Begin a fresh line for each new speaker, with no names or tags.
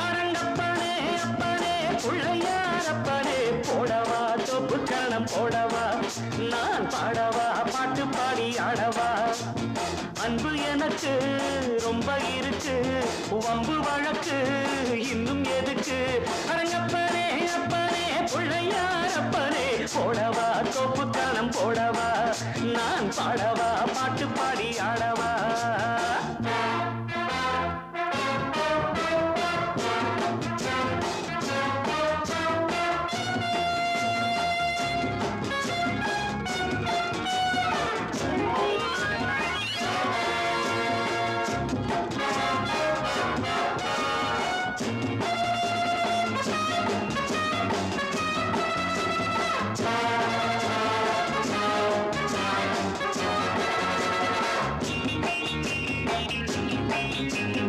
அரங்கப்பனே அப்பனே பிள்ளையாரப்பனே போடவா தொப்பு கணம் போடவா நான் பாடவா பாட்டு பாடி ஆடவா. அன்பு எனக்கு ரொம்ப இருக்கு வம்பு வழக்கு இன்னும் எதுக்கு? அரங்கப்பனே அப்பனே பிள்ளையாரப்பனே போடவா தொப்பு கணம் போடவா நான் பாடவா பாட்டு பாடி ஆடவா. Thank you.